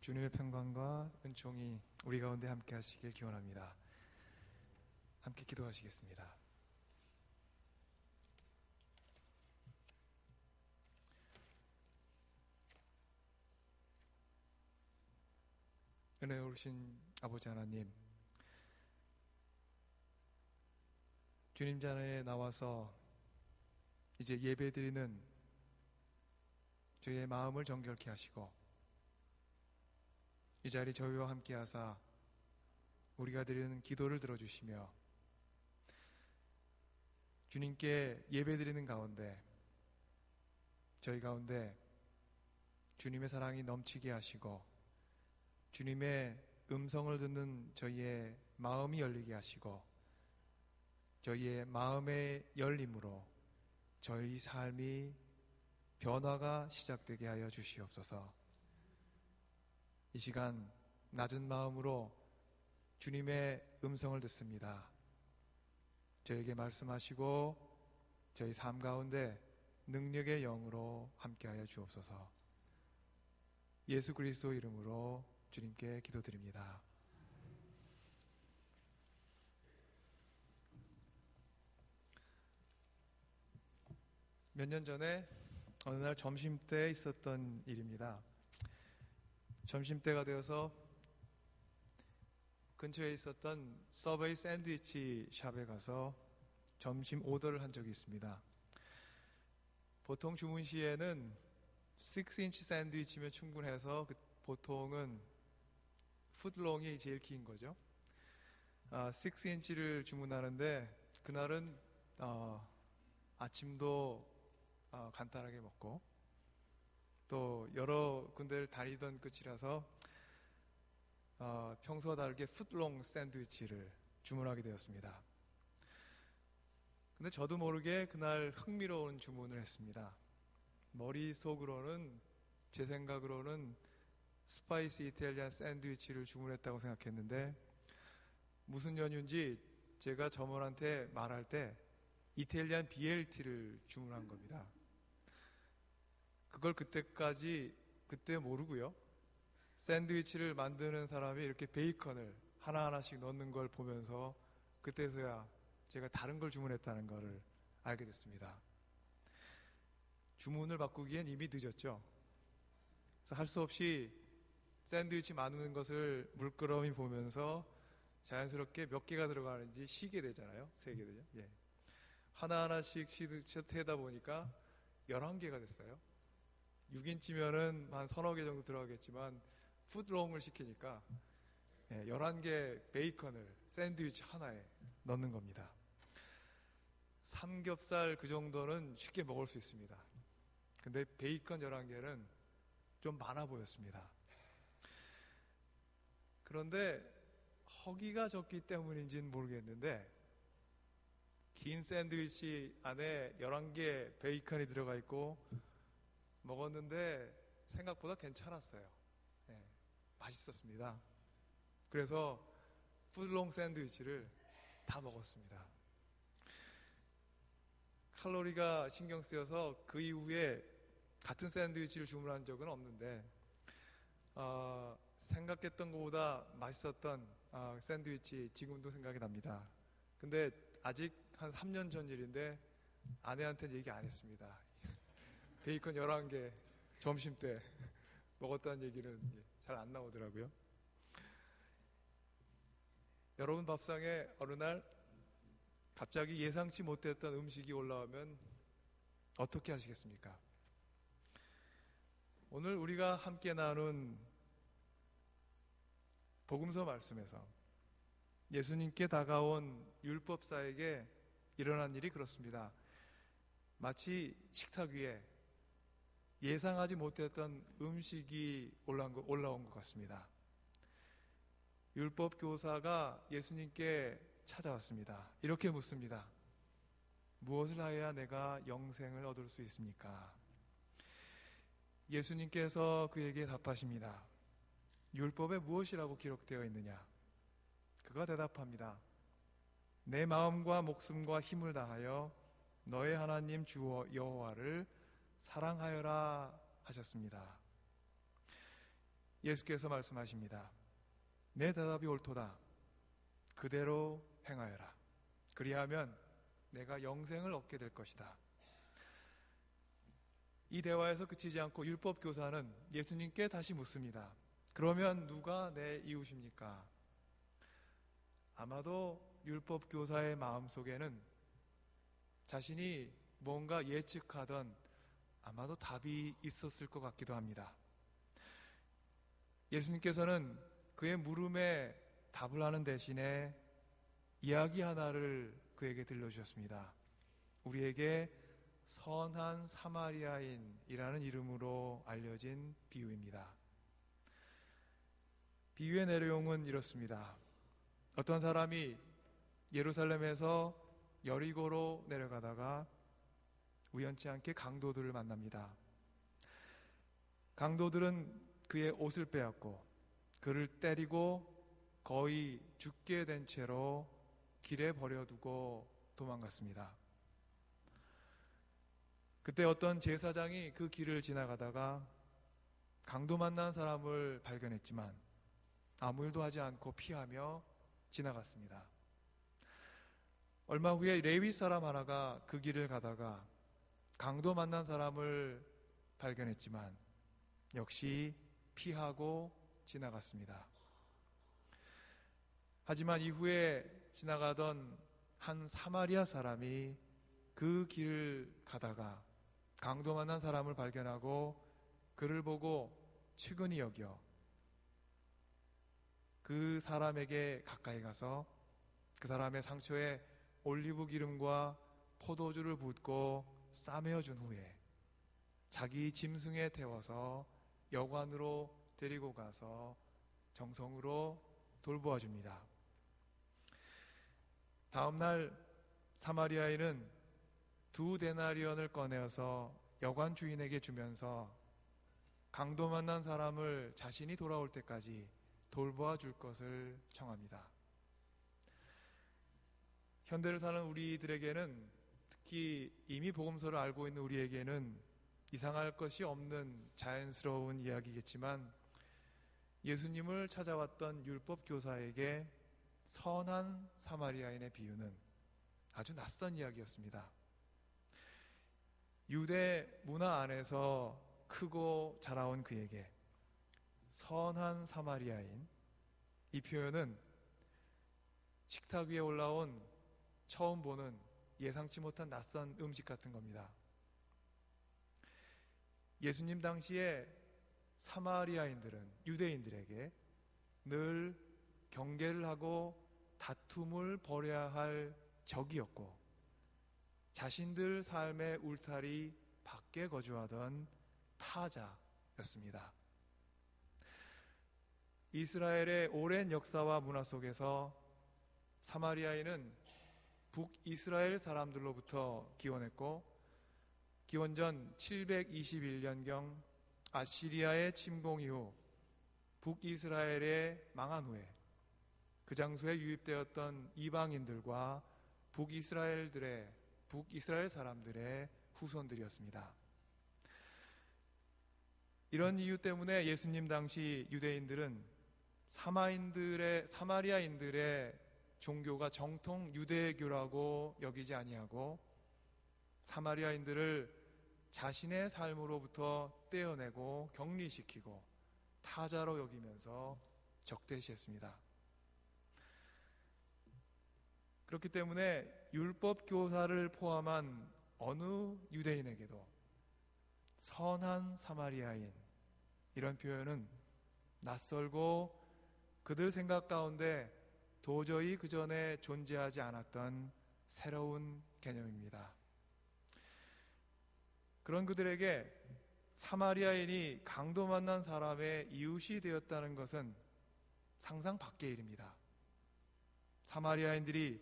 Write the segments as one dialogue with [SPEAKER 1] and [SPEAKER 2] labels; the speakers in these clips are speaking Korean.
[SPEAKER 1] 주님의 평강과 은총이 우리 가운데 함께 하시길 기원합니다. 함께 기도하시겠습니다. 은혜로우신 아버지 하나님, 주님 자리에 나와서 이제 예배 드리는 저희의 마음을 정결케 하시고 이 자리 저희와 함께 하사 우리가 드리는 기도를 들어주시며 주님께 예배드리는 가운데 저희 가운데 주님의 사랑이 넘치게 하시고 주님의 음성을 듣는 저희의 마음이 열리게 하시고 저희의 마음의 열림으로 저희 삶이 변화가 시작되게 하여 주시옵소서. 이 시간 낮은 마음으로 주님의 음성을 듣습니다. 저에게 말씀하시고 저희 삶 가운데 능력의 영으로 함께하여 주옵소서. 예수 그리스도 이름으로 주님께 기도드립니다. 몇 년 전에 어느 날 점심 때 있었던 일입니다. 점심 때가 되어서 근처에 있었던 서베이 샌드위치 샵에 가서 점심 오더를 한 적이 있습니다. 보통 주문 시에는 6인치 샌드위치면 충분해서 그 보통은 푸드롱이 제일 긴 거죠. 아, 6인치를 주문하는데 그날은 어, 아침도 어, 간단하게 먹고 또 여러 군데를 다니던 끝이라서 어, 평소와 다르게 푸드롱 샌드위치를 주문하게 되었습니다. 근데 저도 모르게 그날 흥미로운 주문을 했습니다. 머릿속으로는 제 생각으로는 스파이시 이탈리안 샌드위치를 주문했다고 생각했는데 무슨 연유인지 제가 점원한테 말할 때 이탈리안 BLT를 주문한 겁니다. 그걸 그때까지 그때 모르고요. 샌드위치를 만드는 사람이 이렇게 베이컨을 하나하나씩 넣는 걸 보면서 그때서야 제가 다른 걸 주문했다는 것을 알게 됐습니다. 주문을 바꾸기엔 이미 늦었죠. 그래서 할 수 없이 샌드위치 만드는 것을 물끄러미 보면서 자연스럽게 몇 개가 들어가는지 쉬게 되잖아요. 세 개 되죠. 예. 하나하나씩 시다 보니까 11개가 됐어요. 6인치면은 한 서너 개 정도 들어가겠지만 푸드롱을 시키니까 11개 베이컨을 샌드위치 하나에 넣는 겁니다. 삼겹살 그 정도는 쉽게 먹을 수 있습니다. 근데 베이컨 11개는 좀 많아 보였습니다. 그런데 허기가 적기 때문인지는 모르겠는데 긴 샌드위치 안에 11개 베이컨이 들어가 있고 먹었는데 생각보다 괜찮았어요. 네, 맛있었습니다. 그래서 푸드롱 샌드위치를 다 먹었습니다. 칼로리가 신경 쓰여서 그 이후에 같은 샌드위치를 주문한 적은 없는데 어, 생각했던 것보다 맛있었던 어, 샌드위치 지금도 생각이 납니다. 근데 아직 한 3년 전 일인데 아내한테는 얘기 안 했습니다. 베이컨 11개 점심 때 먹었다는 얘기는 잘 안 나오더라고요. 여러분 밥상에 어느 날 갑자기 예상치 못했던 음식이 올라오면 어떻게 하시겠습니까? 오늘 우리가 함께 나눈 복음서 말씀에서 예수님께 다가온 율법사에게 일어난 일이 그렇습니다. 마치 식탁 위에 예상하지 못했던 음식이 올라온 것 같습니다. 율법 교사가 예수님께 찾아왔습니다. 이렇게 묻습니다. 무엇을 하여야 내가 영생을 얻을 수 있습니까? 예수님께서 그에게 답하십니다. 율법에 무엇이라고 기록되어 있느냐? 그가 대답합니다. 내 마음과 목숨과 힘을 다하여 너의 하나님 주 여호와를 사랑하여라 하셨습니다. 예수께서 말씀하십니다. 내 대답이 옳도다. 그대로 행하여라. 그리하면 내가 영생을 얻게 될 것이다. 이 대화에서 그치지 않고 율법 교사는 예수님께 다시 묻습니다. 그러면 누가 내 이웃입니까? 아마도 율법 교사의 마음 속에는 자신이 뭔가 예측하던 아마도 답이 있었을 것 같기도 합니다. 예수님께서는 그의 물음에 답을 하는 대신에 이야기 하나를 그에게 들려주셨습니다. 우리에게 선한 사마리아인이라는 이름으로 알려진 비유입니다. 비유의 내용은 이렇습니다. 어떤 사람이 예루살렘에서 여리고로 내려가다가 우연치 않게 강도들을 만납니다. 강도들은 그의 옷을 빼앗고 그를 때리고 거의 죽게 된 채로 길에 버려두고 도망갔습니다. 그때 어떤 제사장이 그 길을 지나가다가 강도 만난 사람을 발견했지만 아무 일도 하지 않고 피하며 지나갔습니다. 얼마 후에 레위 사람 하나가 그 길을 가다가 강도 만난 사람을 발견했지만 역시 피하고 지나갔습니다. 하지만 이후에 지나가던 한 사마리아 사람이 그 길을 가다가 강도 만난 사람을 발견하고 그를 보고 측은히 여겨 그 사람에게 가까이 가서 그 사람의 상처에 올리브 기름과 포도주를 붓고 싸매어 준 후에 자기 짐승에 태워서 여관으로 데리고 가서 정성으로 돌보아 줍니다. 다음 날 사마리아인은 두 데나리온을 꺼내어서 여관 주인에게 주면서 강도 만난 사람을 자신이 돌아올 때까지 돌보아 줄 것을 청합니다. 현대를 사는 우리들에게는 특히 이미 복음서를 알고 있는 우리에게는 이상할 것이 없는 자연스러운 이야기겠지만 예수님을 찾아왔던 율법 교사에게 선한 사마리아인의 비유는 아주 낯선 이야기였습니다. 유대 문화 안에서 크고 자라온 그에게 선한 사마리아인 이 표현은 식탁 위에 올라온 처음 보는 예상치 못한 낯선 음식 같은 겁니다. 예수님 당시에 사마리아인들은 유대인들에게 늘 경계를 하고 다툼을 벌여야 할 적이었고 자신들 삶의 울타리 밖에 거주하던 타자였습니다. 이스라엘의 오랜 역사와 문화 속에서 사마리아인은 북이스라엘 사람들로부터 기원했고 기원전 721년경 아시리아의 침공 이후 북이스라엘에 망한 후에 그 장소에 유입되었던 이방인들과 북이스라엘들의 북이스라엘 사람들의 후손들이었습니다. 이런 이유 때문에 예수님 당시 유대인들은 사마인들의 사마리아인들의 종교가 정통 유대교라고 여기지 아니하고 사마리아인들을 자신의 삶으로부터 떼어내고 격리시키고 타자로 여기면서 적대시했습니다. 그렇기 때문에 율법 교사를 포함한 어느 유대인에게도 선한 사마리아인 이런 표현은 낯설고 그들 생각 가운데 도저히 그 전에 존재하지 않았던 새로운 개념입니다. 그런 그들에게 사마리아인이 강도 만난 사람의 이웃이 되었다는 것은 상상 밖의 일입니다. 사마리아인들이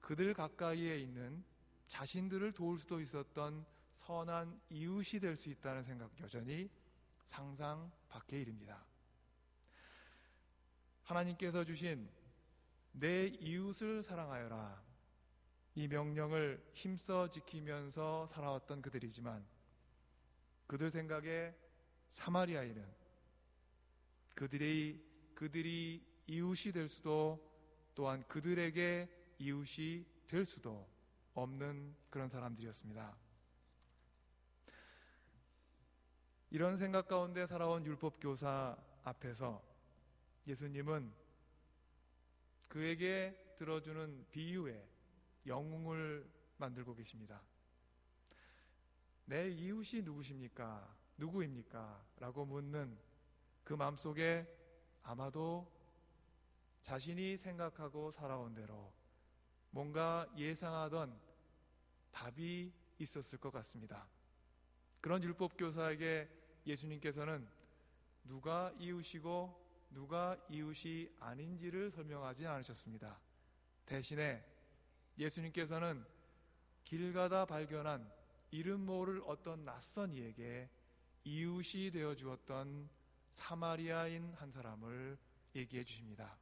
[SPEAKER 1] 그들 가까이에 있는 자신들을 도울 수도 있었던 선한 이웃이 될 수 있다는 생각 여전히 상상 밖의 일입니다. 하나님께서 주신 내 이웃을 사랑하여라. 이 명령을 힘써 지키면서 살아왔던 그들이지만 그들 생각에 사마리아인은 그들이 그들이 이웃이 될 수도 또한 그들에게 이웃이 될 수도 없는 그런 사람들이었습니다. 이런 생각 가운데 살아온 율법 교사 앞에서 예수님은 그에게 들어주는 비유에 영웅을 만들고 계십니다. 내 이웃이 누구십니까? 누구입니까? 라고 묻는 그 마음속에 아마도 자신이 생각하고 살아온 대로 뭔가 예상하던 답이 있었을 것 같습니다. 그런 율법 교사에게 예수님께서는 누가 이웃이고 누가 이웃이 아닌지를 설명하지 않으셨습니다. 대신에 예수님께서는 길 가다 발견한 이름 모를 어떤 낯선 이에게 이웃이 되어 주었던 사마리아인 한 사람을 얘기해 주십니다.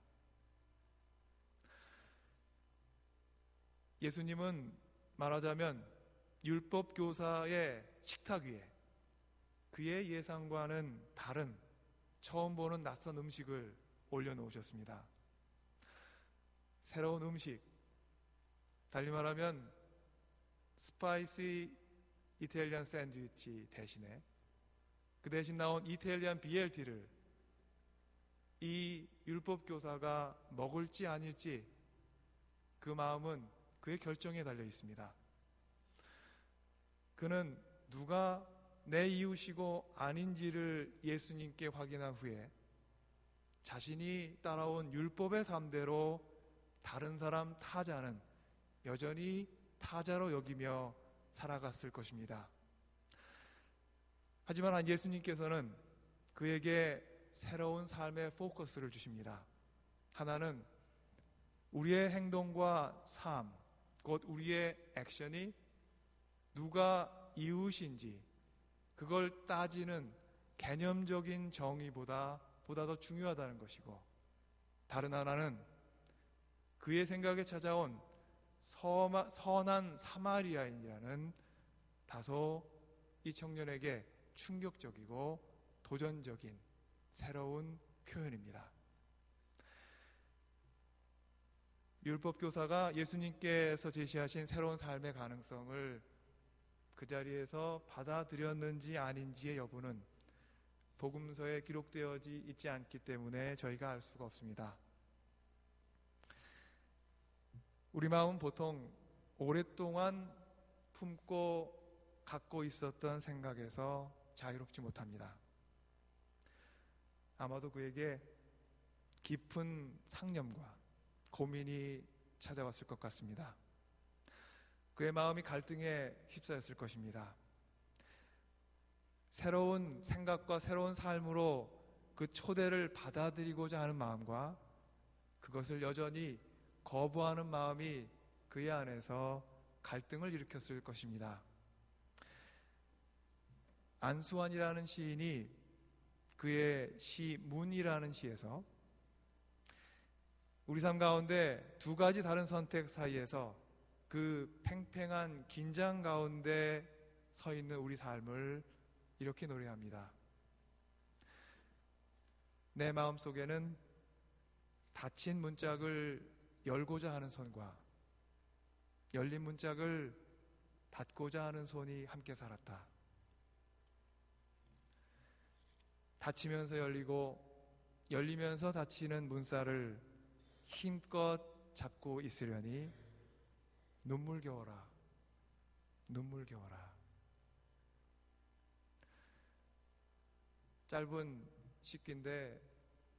[SPEAKER 1] 예수님은 말하자면 율법 교사의 식탁 위에 그의 예상과는 다른 처음 보는 낯선 음식을 올려놓으셨습니다. 새로운 음식, 달리 말하면 스파이시 이탈리안 샌드위치 대신에 그 대신 나온 이탈리안 BLT를 이 율법 교사가 먹을지 아닐지 그 마음은 그의 결정에 달려 있습니다. 그는 누가 내 이웃이고 아닌지를 예수님께 확인한 후에 자신이 따라온 율법의 삶대로 다른 사람 타자는 여전히 타자로 여기며 살아갔을 것입니다. 하지만 예수님께서는 그에게 새로운 삶의 포커스를 주십니다. 하나는 우리의 행동과 삶, 곧 우리의 액션이 누가 이웃인지 그걸 따지는 개념적인 정의보다 보다 더 중요하다는 것이고 다른 하나는 그의 생각에 찾아온 서마, 선한 사마리아인이라는 다소 이 청년에게 충격적이고 도전적인 새로운 표현입니다. 율법 교사가 예수님께서 제시하신 새로운 삶의 가능성을 그 자리에서 받아들였는지 아닌지의 여부는 복음서에 기록되어 있지 않기 때문에 저희가 알 수가 없습니다. 우리 마음 보통 오랫동안 품고 갖고 있었던 생각에서 자유롭지 못합니다. 아마도 그에게 깊은 상념과 고민이 찾아왔을 것 같습니다. 그의 마음이 갈등에 휩싸였을 것입니다. 새로운 생각과 새로운 삶으로 그 초대를 받아들이고자 하는 마음과 그것을 여전히 거부하는 마음이 그의 안에서 갈등을 일으켰을 것입니다. 안수환이라는 시인이 그의 시 문이라는 시에서 우리 삶 가운데 두 가지 다른 선택 사이에서 그 팽팽한 긴장 가운데 서 있는 우리 삶을 이렇게 노래합니다. 내 마음 속에는 닫힌 문짝을 열고자 하는 손과 열린 문짝을 닫고자 하는 손이 함께 살았다. 닫히면서 열리고 열리면서 닫히는 문살을 힘껏 잡고 있으려니 눈물 겨워라. 눈물 겨워라. 짧은 식기인데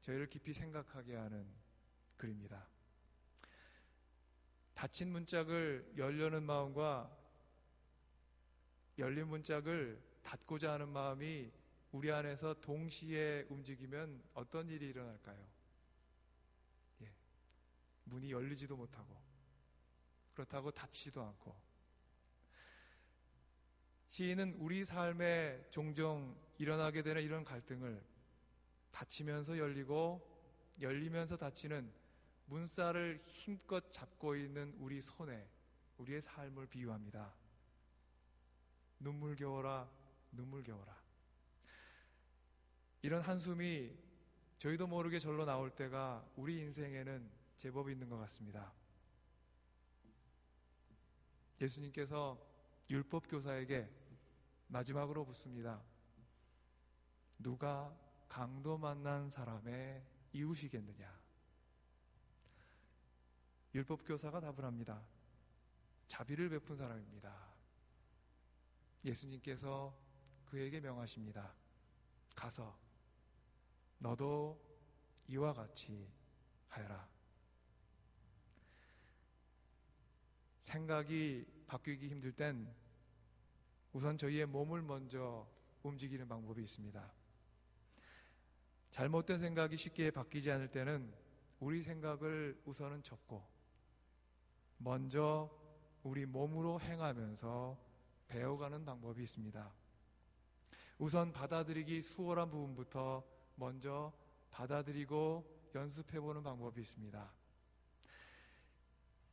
[SPEAKER 1] 저희를 깊이 생각하게 하는 글입니다. 닫힌 문짝을 열려는 마음과 열린 문짝을 닫고자 하는 마음이 우리 안에서 동시에 움직이면 어떤 일이 일어날까요? 예. 문이 열리지도 못하고 그렇다고 닫히지도 않고 시인은 우리 삶에 종종 일어나게 되는 이런 갈등을 닫히면서 열리고 열리면서 닫히는 문살을 힘껏 잡고 있는 우리 손에 우리의 삶을 비유합니다. 눈물 겨워라, 눈물 겨워라. 이런 한숨이 저희도 모르게 절로 나올 때가 우리 인생에는 제법 있는 것 같습니다. 예수님께서 율법 교사에게 마지막으로 묻습니다. 누가 강도 만난 사람의 이웃이겠느냐? 율법 교사가 답을 합니다. 자비를 베푼 사람입니다. 예수님께서 그에게 명하십니다. 가서 너도 이와 같이 하여라. 생각이 바뀌기 힘들 땐 우선 저희의 몸을 먼저 움직이는 방법이 있습니다. 잘못된 생각이 쉽게 바뀌지 않을 때는 우리 생각을 우선은 접고 먼저 우리 몸으로 행하면서 배워가는 방법이 있습니다. 우선 받아들이기 수월한 부분부터 먼저 받아들이고 연습해보는 방법이 있습니다.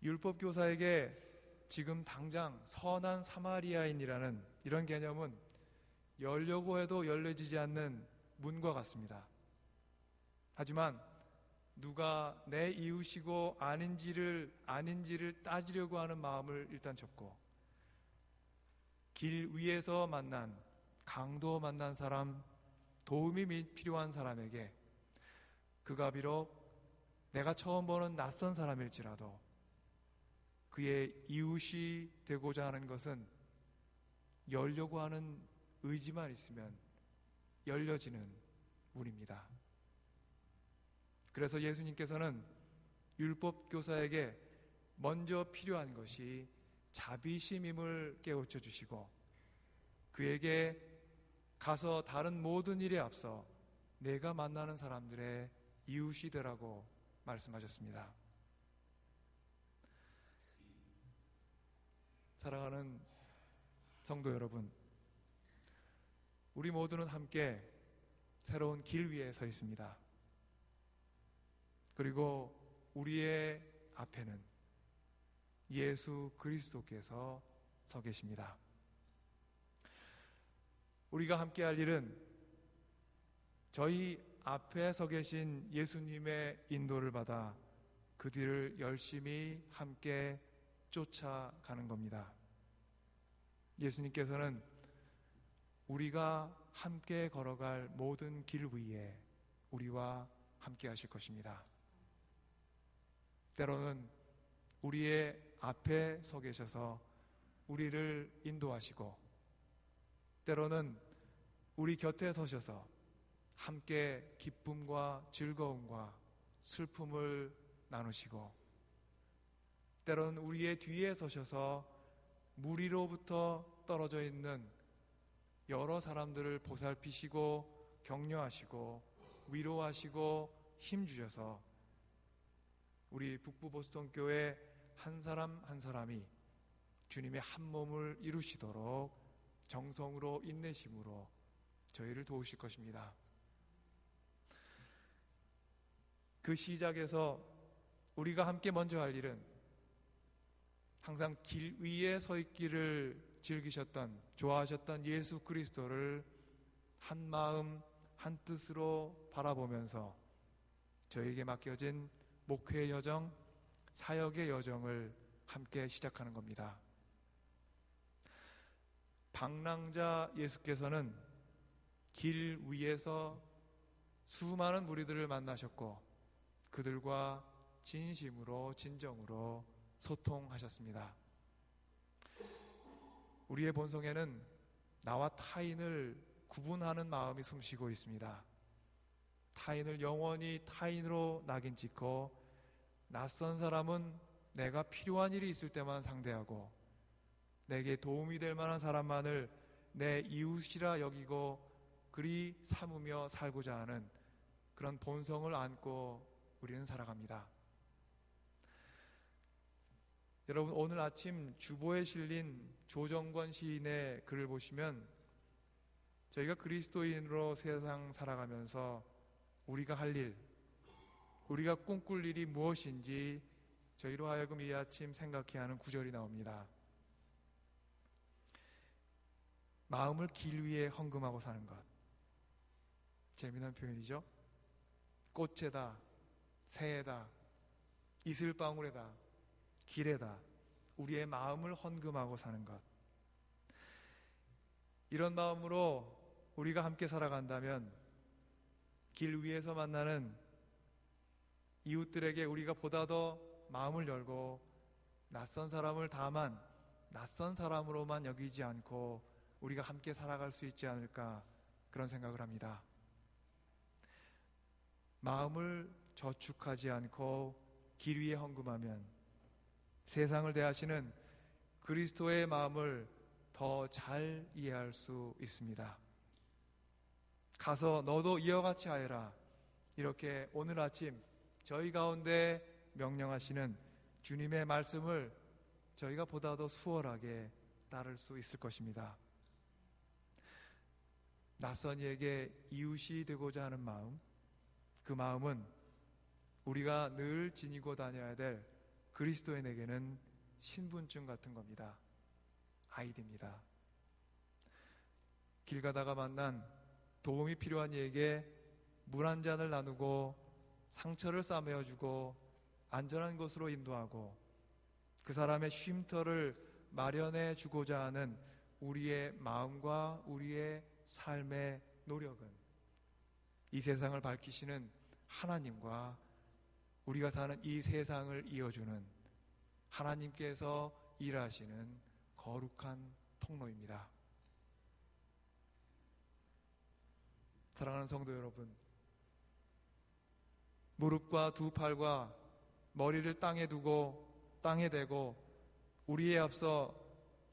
[SPEAKER 1] 율법 교사에게 지금 당장 선한 사마리아인이라는 이런 개념은 열려고 해도 열려지지 않는 문과 같습니다. 하지만 누가 내 이웃이고 아닌지를 아닌지를 따지려고 하는 마음을 일단 접고 길 위에서 만난 강도 만난 사람 도움이 필요한 사람에게 그가 비록 내가 처음 보는 낯선 사람일지라도 그의 이웃이 되고자 하는 것은 열려고 하는 의지만 있으면 열려지는 문입니다. 그래서 예수님께서는 율법 교사에게 먼저 필요한 것이 자비심임을 깨우쳐 주시고 그에게 가서 다른 모든 일에 앞서 내가 만나는 사람들의 이웃이 되라고 말씀하셨습니다. 사랑하는 성도 여러분, 우리 모두는 함께 새로운 길 위에 서 있습니다. 그리고 우리의 앞에는 예수 그리스도께서 서 계십니다. 우리가 함께 할 일은 저희 앞에 서 계신 예수님의 인도를 받아 그 뒤를 열심히 함께 쫓아가는 겁니다. 예수님께서는 우리가 함께 걸어갈 모든 길 위에 우리와 함께 하실 것입니다. 때로는 우리의 앞에 서 계셔서 우리를 인도하시고 때로는 우리 곁에 서셔서 함께 기쁨과 즐거움과 슬픔을 나누시고 때로는 우리의 뒤에 서셔서 무리로부터 떨어져 있는 여러 사람들을 보살피시고 격려하시고 위로하시고 힘주셔서 우리 북부 보스턴 교회 한 사람 한 사람이 주님의 한 몸을 이루시도록 정성으로 인내심으로 저희를 도우실 것입니다. 그 시작에서 우리가 함께 먼저 할 일은 항상 길 위에 서 있기를 즐기셨던 좋아하셨던 예수 그리스도를 한 마음 한 뜻으로 바라보면서 저에게 맡겨진 목회의 여정, 사역의 여정을 함께 시작하는 겁니다. 방랑자 예수께서는 길 위에서 수많은 무리들을 만나셨고 그들과 진심으로 진정으로 소통하셨습니다. 우리의 본성에는 나와 타인을 구분하는 마음이 숨쉬고 있습니다. 타인을 영원히 타인으로 낙인 찍고 낯선 사람은 내가 필요한 일이 있을 때만 상대하고 내게 도움이 될 만한 사람만을 내 이웃이라 여기고 그리 삼으며 살고자 하는 그런 본성을 안고 우리는 살아갑니다. 여러분 오늘 아침 주보에 실린 조정권 시인의 글을 보시면 저희가 그리스도인으로 세상 살아가면서 우리가 할 일, 우리가 꿈꿀 일이 무엇인지 저희로 하여금 이 아침 생각해야 하는 구절이 나옵니다. 마음을 길 위에 헌금하고 사는 것. 재미난 표현이죠? 꽃에다, 새에다, 이슬방울에다, 길에다 우리의 마음을 헌금하고 사는 것. 이런 마음으로 우리가 함께 살아간다면 길 위에서 만나는 이웃들에게 우리가 보다 더 마음을 열고 낯선 사람을 다만 낯선 사람으로만 여기지 않고 우리가 함께 살아갈 수 있지 않을까 그런 생각을 합니다. 마음을 저축하지 않고 길 위에 헌금하면 세상을 대하시는 그리스도의 마음을 더 잘 이해할 수 있습니다. 가서 너도 이와 같이 하여라. 이렇게 오늘 아침 저희 가운데 명령하시는 주님의 말씀을 저희가 보다 더 수월하게 따를 수 있을 것입니다. 낯선 이에게 이웃이 되고자 하는 마음, 그 마음은 우리가 늘 지니고 다녀야 될 그리스도인에게는 신분증 같은 겁니다. 아이디입니다. 길 가다가 만난 도움이 필요한 이에게 물 한 잔을 나누고 상처를 싸매어 주고 안전한 곳으로 인도하고 그 사람의 쉼터를 마련해 주고자 하는 우리의 마음과 우리의 삶의 노력은 이 세상을 밝히시는 하나님과 우리가 사는 이 세상을 이어주는 하나님께서 일하시는 거룩한 통로입니다. 사랑하는 성도 여러분, 무릎과 두 팔과 머리를 땅에 두고 땅에 대고 우리에 앞서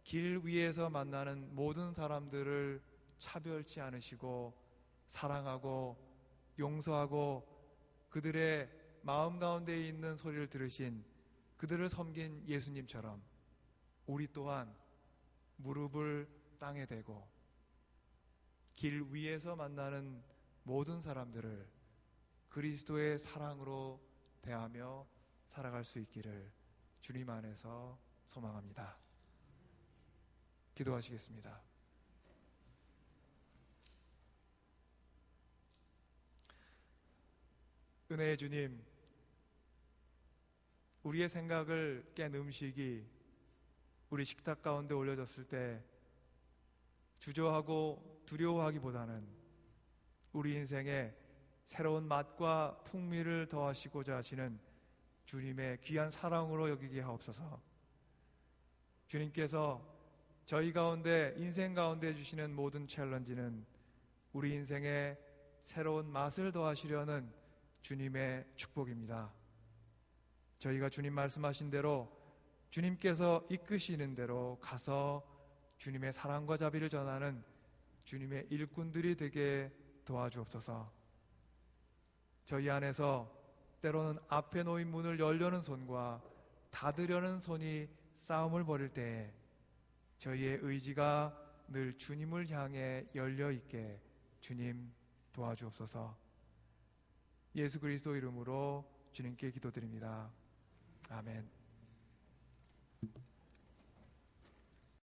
[SPEAKER 1] 길 위에서 만나는 모든 사람들을 차별치 않으시고 사랑하고 용서하고 그들의 마음 가운데 있는 소리를 들으신 그들을 섬긴 예수님처럼 우리 또한 무릎을 땅에 대고 길 위에서 만나는 모든 사람들을 그리스도의 사랑으로 대하며 살아갈 수 있기를 주님 안에서 소망합니다. 기도하시겠습니다. 은혜의 주님, 우리의 생각을 깬 음식이 우리 식탁 가운데 올려졌을 때 주저하고 두려워하기보다는 우리 인생에 새로운 맛과 풍미를 더하시고자 하시는 주님의 귀한 사랑으로 여기게 하옵소서. 주님께서 저희 가운데 인생 가운데 주시는 모든 챌린지는 우리 인생에 새로운 맛을 더하시려는 주님의 축복입니다. 저희가 주님 말씀하신 대로 주님께서 이끄시는 대로 가서 주님의 사랑과 자비를 전하는 주님의 일꾼들이 되게 도와주옵소서. 저희 안에서 때로는 앞에 놓인 문을 열려는 손과 닫으려는 손이 싸움을 벌일 때에 저희의 의지가 늘 주님을 향해 열려 있게 주님 도와주옵소서. 예수 그리스도 이름으로 주님께 기도드립니다. 아멘.